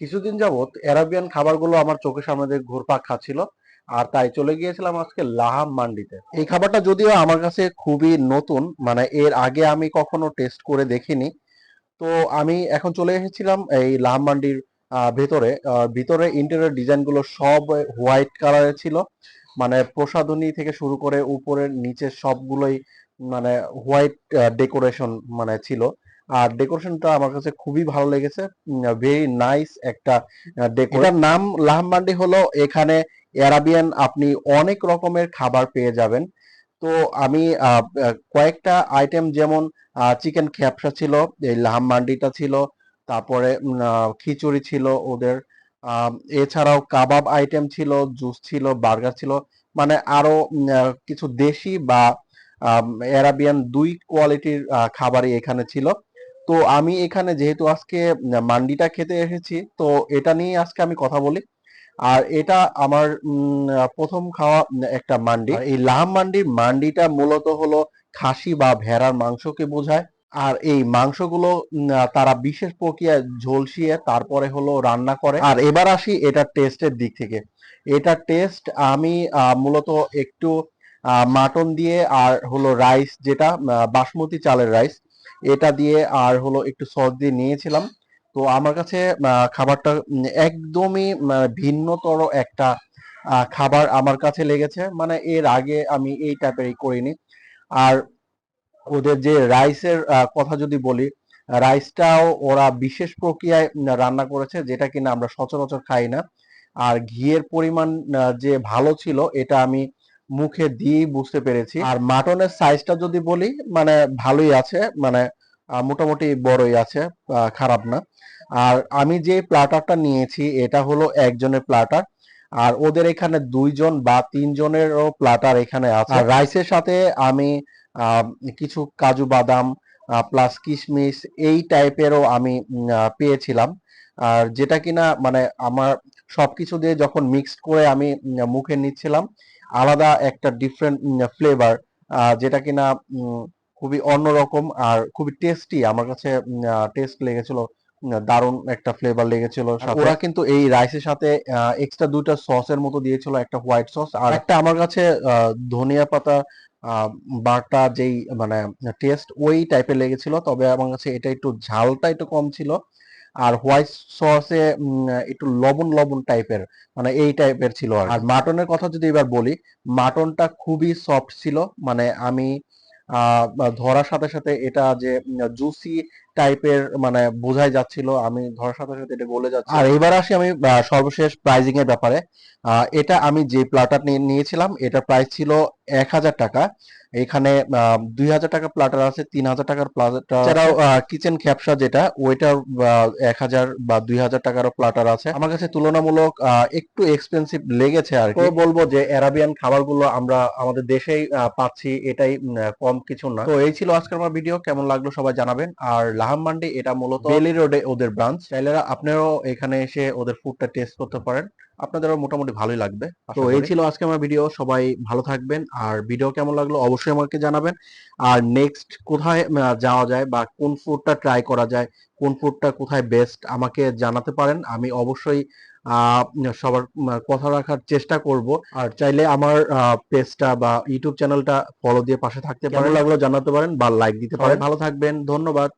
কিছুদিন যাবত অ্যারাবিয়ান খাবারগুলো আমার চোখের সামনে দিয়ে ঘুরপাক খাচ্ছিল, আর তাই চলে গিয়েছিলাম আজকে লাহাম মান্ডিতে। এই খাবারটা যদিও আমার কাছে খুবই নতুন মানে এর আগে আমি কখনো টেস্ট করে দেখিনি, তো আমি এখন চলে এসেছিলাম এই লাহাম মান্ডির ভেতরে। ভিতরে ইন্টেরিয়র ডিজাইনগুলো সব হোয়াইট কালারের ছিল মানে প্রসাধনী থেকে শুরু করে উপরের নিচে সবগুলোই মানে হোয়াইট ডেকোরেশন মানে ছিল। আর ডেকোরেশনটা আমার কাছে খুবই ভালো লেগেছে। ভেরি নাইস একটা ডেকোরেটার নাম লাহমান্ডি হলো এখানে অ্যারাবিয়ান আপনি অনেক রকমের খাবার পেয়ে যাবেন। তো আমি কয়েকটা আইটেম যেমন চিকেন খ্যাপসা ছিল, এই লাহাম মান্ডিটা ছিল, তারপরে খিচুড়ি ছিল ওদের। এছাড়াও কাবাব আইটেম ছিল জুস ছিল বার্গার ছিল। মানে আরও কিছু দেশি বা অ্যারাবিয়ান দুই কোয়ালিটির খাবারই এখানে ছিল। তো আমি এখানে যেহেতু আজকে মান্ডিটা খেতে এসেছি, তো এটা নিয়ে আজকে আমি কথা বলি। আর এটা আমার প্রথম খাওয়া একটা মান্ডি। এই লাহাম মান্ডির মান্ডিটা মূলত হলো খাসি বা ভেড়ার মাংসকে বোঝায়। আর এই মাংসগুলো তারা বিশেষ প্রক্রিয়ায় ঝলসিয়ে তারপরে হলো রান্না করে। আর এবার আসি এটা টেস্টের দিক থেকে। এটা টেস্ট আমি মূলত একটু মাটন দিয়ে আর হলো রাইস যেটা বাসমতি চালের রাইস। এটা দিয়ে আর হলো একটু সস দিয়ে নিয়েছিলাম। তো আমার কাছে খাবারটা একদমই ভিন্নতর একটা খাবার আমার কাছে লেগেছে। মানে এর আগে আমি এই টাইপের করিনি। আর ওদের যে রাইসের কথা যদি বলি রাইসটাও ওরা বিশেষ প্রক্রিয়ায় রান্না করেছে, যেটা কিনা আমরা সচরাচর খাই না। আর ঘিয়ের পরিমাণ যে ভালো ছিল, এটা আমি মুখে দিয়েই বুঝতে পেরেছি। আর মাটনের সাইজটা যদি বলি মানে ভালোই আছে মানে মোটামুটি বড়ই আছে খারাপ না। আর আমি যে প্লাটারটা নিয়েছি, এটা হলো একজনের প্লাটার আর ওদের এখানে দুইজন বা তিনজনেরও প্লাটার এখানে আছে। আর রাইসের সাথে আমি কিছু কাজু বাদাম প্লাস কিশমিশ, এই টাইপেরও আমি পেয়েছিলাম। আর যেটা কিনা মানে আমার সবকিছু দিয়ে যখন মিক্সড করে আমি মুখে নিচ্ছিলাম আলাদা একটা ডিফারেন্ট ফ্লেভার যেটা কিনা খুবই অন্যরকম আর খুবই টেস্টি আমার কাছে টেস্ট লেগেছিল দারুণ একটা ফ্লেভার লেগেছিল। ওরা কিন্তু এই রাইসের সাথে এক্সট্রা দুইটা সসের মতো দিয়েছিল একটা হোয়াইট সস আর একটা আমার কাছে ধনিয়া পাতা আহ, বাটা যেই মানে টেস্ট ওই টাইপের লেগেছিল। তবে আমার কাছে এটা একটু ঝালটা একটু কম ছিল। আর হোয়াইট সসে একটু লবণ লবণ টাইপের মানে এই টাইপের ছিল আর মাটনের কথা যদি এবার বলি মাটনটা খুবই সফট ছিল মানে আমি ধরার সাথে সাথে এটা যে জুসি টাইপের মানে বোঝাই যাচ্ছিল আমি ধরার সাথে সাথে এটা গলে যাচ্ছে। আর এবার আসি আমি সর্বশেষ প্রাইজিং এর ব্যাপারে। এটা আমি যে প্লাটার নিয়েছিলাম এটা প্রাইস ছিল এক হাজার টাকা। এখানে দুই হাজার টাকা প্লাটার আছে তিন হাজার টাকার প্লাটার এছাড়াও কিচেন খ্যাপসা যেটা ওইটার এক হাজার বা দুই হাজার টাকারও প্লাটার আছে। আমার কাছে তুলনামূলক আহ, একটু এক্সপেন্সিভ লেগেছে আর কি। বলব যে অ্যারাবিয়ান খাবারগুলো আমরা আমাদের দেশেই পাচ্ছি এটাই কম কিছু না। তো এই ছিল আজকের আমার ভিডিও কেমন লাগল সবাই জানাবেন। আর লাহাম মান্ডি এটা মূলত বেলি রোডে ওদের ব্রাঞ্চ চাইলে আপনারাও এখানে এসে ওদের ফুডটা টেস্ট করতে পারেন। আপনাদেরও মোটামুটি ভালোই লাগবে তো এই ছিল আজকে আমার ভিডিও সবাই ভালো থাকবেন। আর ভিডিও কেমন লাগল অবশ্যই আমাকে জানাবেন। আর নেক্সট কোথায় যাওয়া যায় বা কোন ফুডটা ট্রাই করা যায় কোন ফুডটা কোথায় বেস্ট আমাকে জানাতে পারেন। আমি অবশ্যই আহ, সবার কথা রাখার চেষ্টা করব। আর চাইলে আমার পেজটা বা ইউটিউব চ্যানেলটা ফলো দিয়ে পাশে থাকতে পারেন। লাগল জানাতে পারেন বা লাইক দিতে পারেন। ভালো থাকবেন ধন্যবাদ।